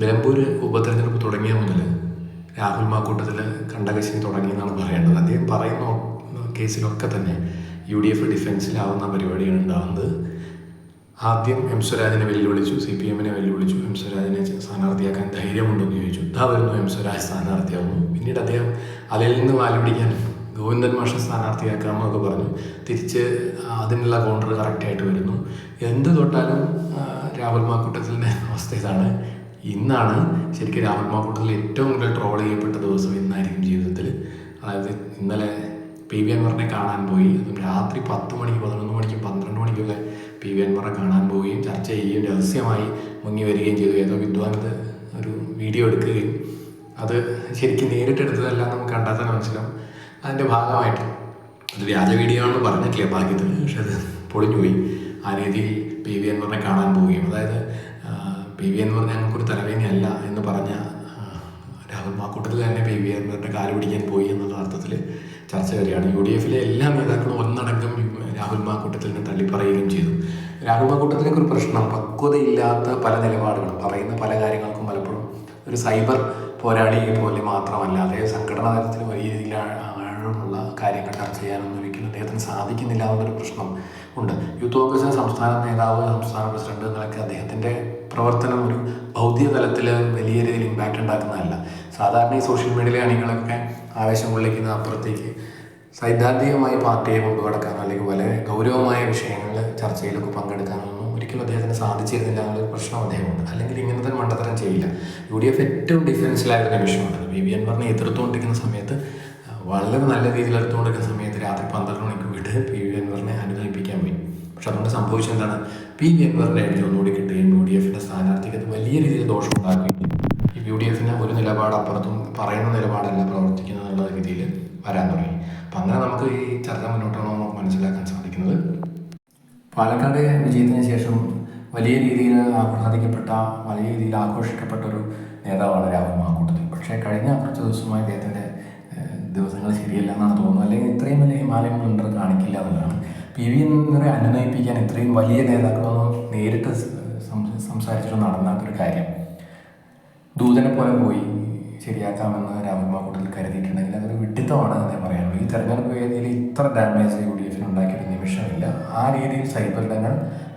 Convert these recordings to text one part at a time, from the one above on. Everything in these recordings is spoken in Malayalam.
നിലമ്പൂർ ഉപതെരഞ്ഞെടുപ്പ് തുടങ്ങിയ മുതൽ രാഹുൽ മാക്കൂട്ടത്തിൽ കണ്ടകശി തുടങ്ങിയെന്നാണ് പറയേണ്ടത്. അദ്ദേഹം പറയുന്ന കേസിലൊക്കെ തന്നെ യു ഡി എഫ് ഡിഫൻസിലാവുന്ന പരിപാടിയാണ് ഉണ്ടാകുന്നത് ആദ്യം എം സ്വരാജിനെ വെല്ലുവിളിച്ചു സി പി എമ്മിനെ വെല്ലുവിളിച്ചു. എം സ്വരാജിനെ സ്ഥാനാർത്ഥിയാക്കാൻ ധൈര്യമുണ്ടെന്ന് ചോദിച്ചു. ഇതാ വരുന്നു എം സ്വരാജ് സ്ഥാനാർത്ഥിയാവുന്നു. പിന്നീട് അദ്ദേഹം അതിൽ നിന്ന് വാലുപിടിക്കാൻ ഗോവിന്ദൻ മാഷ സ്ഥാനാർത്ഥിയാക്കാമെന്നൊക്കെ പറഞ്ഞു. തിരിച്ച് അതിനുള്ള കൗണ്ടർ കറക്റ്റായിട്ട് വരുന്നു. എന്ത് തൊട്ടാലും രാഹുൽ മാക്കൂട്ടത്തിന്റെ അവസ്ഥ ഇതാണ്. ഇന്നാണ് ശരിക്കും രാഹുൽ ഏറ്റവും കൂടുതൽ ട്രോൾ ചെയ്യപ്പെട്ട ദിവസം ഇന്നായിരിക്കും ജീവിതത്തിൽ. അതായത് ഇന്നലെ പി വി അൻവറിനെ കാണാൻ പോയി. അതും രാത്രി പത്ത് മണിക്ക് പതിനൊന്ന് മണിക്കും പന്ത്രണ്ട് മണിക്കൊക്കെ പി വി അൻവറെ കാണാൻ പോവുകയും ചർച്ച ചെയ്യുകയും രഹസ്യമായി മുങ്ങി വരികയും ചെയ്തു. ഏതോ വിദ്വാനത്ത് ഒരു വീഡിയോ എടുക്കുകയും അത് ശരിക്കും നേരിട്ടെടുത്തതല്ല നമുക്ക് കണ്ടാൽ തന്നെ മനസ്സിലാവും. അതിന്റെ ഭാഗമായിട്ട് അത് വ്യാജ വീഡിയോ ആണെന്ന് പറഞ്ഞിട്ടില്ല ഭാഗ്യത്തിൽ പക്ഷെ അത് പൊളിഞ്ഞുപോയി. ആ രീതിയിൽ പി വി അൻവറിനെ കാണാൻ പോവുകയും. അതായത് പി വി എന്ന് പറഞ്ഞാൽ ഞങ്ങൾക്കൊരു തലവേദനയല്ല എന്ന് പറഞ്ഞ രാഹുൽ മാക്കൂട്ടത്തിൽ തന്നെ പി വി എന്നിട്ട് കാൽ പിടിക്കാൻ പോയി എന്നുള്ള അർത്ഥത്തിൽ ചർച്ച വരികയാണ്. യു ഡി എഫിലെ എല്ലാ നേതാക്കളും ഒന്നടങ്കം രാഹുൽ മാക്കൂട്ടത്തിനെ തള്ളിപ്പറയുകയും ചെയ്തു. രാഹുൽ മാക്കൂട്ടത്തിലേക്ക് ഒരു പ്രശ്നം പക്വതയില്ലാത്ത പല നിലപാടുകളും പറയുന്ന പല കാര്യങ്ങൾക്കും പലപ്പോഴും ഒരു സൈബർ പോരാളിയെ പോലെ മാത്രമല്ല അതായത് സംഘടനാ തലത്തിൽ വലിയ രീതിയിൽ ആ- കാര്യങ്ങൾ ചർച്ച ചെയ്യാനൊന്നും ഒരിക്കലും അദ്ദേഹത്തിന് സാധിക്കുന്നില്ല എന്നൊരു പ്രശ്നം ഉണ്ട്. യൂത്ത് കോൺഗ്രസ് സംസ്ഥാന നേതാവ് സംസ്ഥാന പ്രസിഡന്റ് എന്നൊക്കെ അദ്ദേഹത്തിന്റെ പ്രവർത്തനം ഒരു ഭൗതിക തലത്തിൽ വലിയ രീതിയിൽ ഇമ്പാക്റ്റ് ഉണ്ടാക്കുന്നതല്ല. സാധാരണ ഈ സോഷ്യൽ മീഡിയയിലെ അണികളൊക്കെ ആവേശം കൊള്ളിക്കുന്ന അപ്പുറത്തേക്ക് സൈദ്ധാന്തികമായി പാർട്ടിയെ കൊണ്ടുകടക്കാനോ അല്ലെങ്കിൽ വളരെ ഗൗരവമായ വിഷയങ്ങളിൽ ചർച്ചയിലൊക്കെ പങ്കെടുക്കാനൊന്നും ഒരിക്കലും അദ്ദേഹത്തിന് സാധിച്ചിരുന്നില്ല എന്നുള്ളൊരു പ്രശ്നം അദ്ദേഹമുണ്ട്. അല്ലെങ്കിൽ ഇങ്ങനത്തെ മണ്ടത്തരം ചെയ്യില്ല. യു ഡി എഫ് ഏറ്റവും ഡിഫൻസിലായിരുന്ന വി ബി ബി പറഞ്ഞ് എതിർത്തുകൊണ്ടിരിക്കുന്ന സമയത്ത് വളരെ നല്ല രീതിയിൽ എടുത്തുകൊണ്ടിരിക്കുന്ന സമയത്ത് രാത്രി പന്ത്രണ്ട് മണിക്ക് വിട്ട് പി വി അൻവറിനെ അനുനയിപ്പിക്കാൻ പോയി പക്ഷെ അതുകൊണ്ട് സംഭവിച്ചത് എന്താണ്? പി വി അൻവറിനെ അടിച്ച് ഒന്നുകൂടി കിട്ടുകയും യു ഡി എഫിന്റെ സ്ഥാനാർത്ഥിക്ക് അത് വലിയ രീതിയിൽ ദോഷമുണ്ടാക്കുകയും ഈ യു ഡി എഫിന് ഒരു നിലപാട് അപ്പുറത്തും പറയുന്ന നിലപാടല്ല പ്രവർത്തിക്കുന്നത് എന്നുള്ള രീതിയിൽ വരാൻ തുടങ്ങി. അപ്പം അങ്ങനെ നമുക്ക് ഈ ചർച്ച മുന്നോട്ടാണോ നമുക്ക് മനസ്സിലാക്കാൻ സാധിക്കുന്നത് പാലക്കാട് വിജയത്തിന് ശേഷം വലിയ രീതിയിൽ ആഹ്ലാദിക്കപ്പെട്ട വലിയ രീതിയിൽ ആഘോഷിക്കപ്പെട്ട ഒരു നേതാവാണ് രാഹുൽ മാക്കൂട്ടത്തിൽ പക്ഷേ കഴിഞ്ഞ കുറച്ച് ദിവസമായി അദ്ദേഹത്തിന്റെ ദിവസങ്ങൾ ശരിയല്ല എന്നാണ് തോന്നുന്നത്. അല്ലെങ്കിൽ ഇത്രയും വലിയ ഹിമാലയം ഉണ്ടെന്ന് കാണിക്കില്ല എന്നുള്ളതാണ്. പി വി എന്നിവരെ അനുനയിപ്പിക്കാൻ ഇത്രയും വലിയ നേതാക്കളൊന്നും നേരിട്ട് സംസാരിച്ചിട്ട് നടന്നാത്ത ഒരു കാര്യം. ദൂതനെ പോലെ പോയി ശരിയാക്കാമെന്ന് രാഹുൽ കൂട്ടത്തിൽ കരുതിയിട്ടുണ്ടെങ്കിൽ അതൊരു വിഡിത്തമാണ് എന്നേ പറയാനുള്ളൂ ഈ തെരഞ്ഞെടുപ്പ് വേദിയിൽ ഇത്ര ഡാമേജ് യു ഡി എഫിന് ഉണ്ടാക്കിയൊരു നിമിഷമില്ല. ആ രീതിയിൽ സൈബർ ഇടങ്ങൾ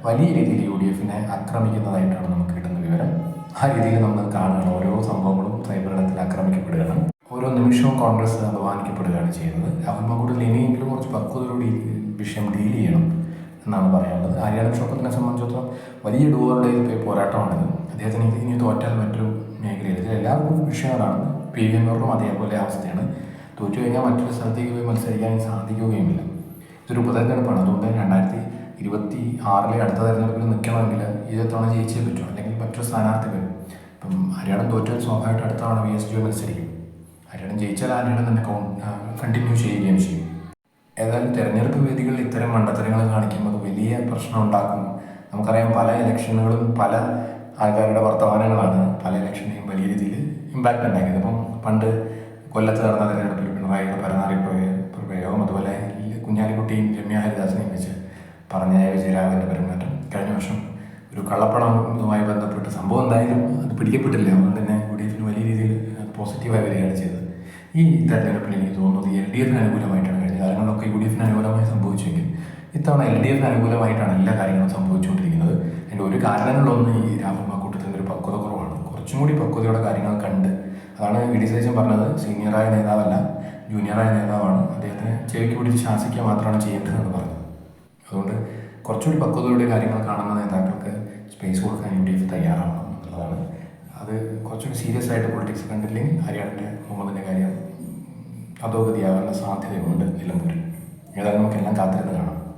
വലിയ രീതിയിൽ യു ഡി എഫിനെ ആക്രമിക്കുന്നതായിട്ടാണ് നമുക്ക് കിട്ടുന്ന വിവരം. ആ രീതിയിൽ നമ്മൾ കാണുകയാണ്. ഓരോ സംഭവങ്ങളും സൈബർ ഇടത്തിൽ ആക്രമിക്കപ്പെടുകയാണ്. നിമിഷവും കോൺഗ്രസ് അപമാനിക്കപ്പെടുകയാണ് ചെയ്യുന്നത്. രാഹുൽ കൂടുതൽ ഇനിയെങ്കിലും കുറച്ച് പക്വതയോടെ വിഷയം ഡീൽ ചെയ്യണം എന്നാണ് പറയാനുള്ളത്. ഹരിയാന ഷോക്കത്തിനെ സംബന്ധിച്ചിടത്തോളം വലിയ ഡൂവറുടെ പോരാട്ടമാണിത്. അദ്ദേഹത്തിന് ഇനി- തോറ്റാൽ മറ്റൊരു മേഖലയിൽ എല്ലാവർക്കും വിഷയങ്ങളാണ്. പി വി എന്നോർക്കും അതേപോലെ അവസ്ഥയാണ്. തോറ്റു കഴിഞ്ഞാൽ മറ്റൊരു സ്ഥലത്തേക്ക് പോയി മത്സരിക്കാൻ സാധിക്കുകയുമില്ല. ഇതൊരു ഉപതെരഞ്ഞെടുപ്പാണ്. അതുകൊണ്ട് രണ്ടായിരത്തി ഇരുപത്തി ആറിലെ അടുത്ത തെരഞ്ഞെടുപ്പിൽ നിൽക്കണമെങ്കിൽ ഇത് തവണ ജയിച്ചേ പറ്റൂ. അല്ലെങ്കിൽ മറ്റൊരു സ്ഥാനാർത്ഥി വരും. ഇപ്പം ഹരിയാണ തോറ്റാൽ സ്വാഭാവികമായിട്ട് അടുത്ത തവണ വി എസ് ജി മത്സരിക്കും. ജയിച്ചാൽ ആരുടെ തന്നെ കണ്ടിന്യൂ ചെയ്യുകയും ചെയ്യും? ഏതായാലും തെരഞ്ഞെടുപ്പ് വേദികളിൽ ഇത്തരം മണ്ടത്തരങ്ങൾ കാണിക്കുമ്പോൾ വലിയ പ്രശ്നം ഉണ്ടാക്കും. നമുക്കറിയാം പല ഇലക്ഷനുകളും പല ആൾക്കാരുടെ വർത്തമാനങ്ങളാണ് പല ഇലക്ഷനെയും വലിയ രീതിയിൽ ഇമ്പാക്റ്റ് ഉണ്ടാക്കിയത്. അപ്പം പണ്ട് കൊല്ലത്ത് നടന്ന തെരഞ്ഞെടുപ്പിൽ പിണറായിയുടെ പ്രയോ- പ്രയോഗം അതുപോലെ കുഞ്ഞാലിക്കുട്ടിയും രമ്യ ഹരിദാസിനെയും വെച്ച് പറഞ്ഞ വിജയരാഘവന്റെ പെരുമാറ്റം. കഴിഞ്ഞ വർഷം ഒരു കള്ളപ്പണവുമായി ബന്ധപ്പെട്ട് സംഭവം എന്തായാലും അത് പിടിക്കപ്പെട്ടില്ല. അതുകൊണ്ട് തന്നെ യു ഡി എഫിന് വലിയ രീതിയിൽ പോസിറ്റീവായി വരികയാണ് ചെയ്തത്. ഈ തെരഞ്ഞെടുപ്പിൽ എനിക്ക് തോന്നുന്നത് എൽ ഡി എഫിന് അനുകൂലമായിട്ടാണ് കഴിഞ്ഞ കാലങ്ങളിലൊക്കെ യു ഡി എഫിന് അനുകൂലമായി സംഭവിച്ചെങ്കിൽ ഇത്തവണ എൽ ഡി എഫിന് അനുകൂലമായിട്ടാണ് എല്ലാ കാര്യങ്ങളും സംഭവിച്ചുകൊണ്ടിരിക്കുന്നത്. അതിന്റെ ഒരു കാരണങ്ങളൊന്നും ഈ രാഹുൽ മാക്കൂട്ടത്തിന്റെ ഒരു പക്വത കുറവാണ്. കുറച്ചും കൂടി പക്വതയുടെ കാര്യങ്ങൾ കണ്ട് അതാണ് വി ഡി സതീശൻ പറഞ്ഞത്. സീനിയറായ നേതാവല്ല ജൂനിയറായ നേതാവാണ്. അദ്ദേഹത്തിന് ചെവിക്ക് പിടിച്ച് ശാസിക്കുക മാത്രമാണ് ചെയ്യേണ്ടതെന്ന് പറഞ്ഞത്. അതുകൊണ്ട് കുറച്ചുകൂടി പക്വതയുടെ കാര്യങ്ങൾ കാണുന്ന നേതാക്കൾക്ക് സ്പേസ് കൊടുക്കാൻ യു ഡി എഫ് തയ്യാറാണ് എന്നുള്ളതാണ് അത് കുറച്ചുകൂടി സീരിയസ് ആയിട്ട് പൊളിറ്റിക്സ് കണ്ടില്ലെങ്കിൽ ഹരിയാണന്റെ മുഹമ്മദിന്റെ കാര്യം അധോഗതിയാകാനുള്ള സാധ്യതയുണ്ട് നിലമ്പൂരിൽ. ഏതായാലും നമുക്കെല്ലാം കാത്തിരുന്ന് കാണാം.